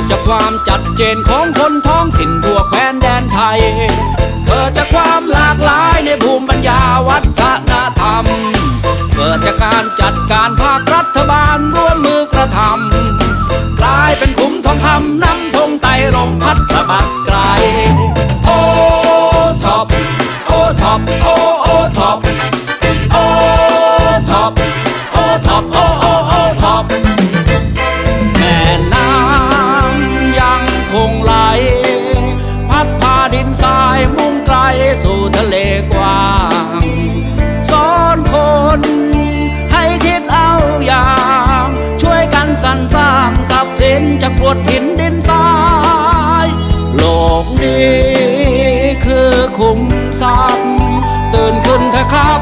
ดจากความจัดเจนของคนท้องถิ่นทั่วแคว้นแดนไทย เกิดจากความหลากหลายในภูมิปัญญาวัฒนธรรม เกิดจากการจัดการภาครัฐบาลร่วมมือกระทำกลายเป็นคุ้มทองคำนำธงไตรรงพัดสะบัดไกล โอ้ท็อปโอ้ท็อปโอ สู่ทะเลกว้างสอนคนให้คิดเอาอย่าง ช่วยกันสรรสร้างทรัพย์สินจากปวดหินดินทราย โลกนี้คือคุ้มทรัพย์ ตื่นขึ้นเถอะครับ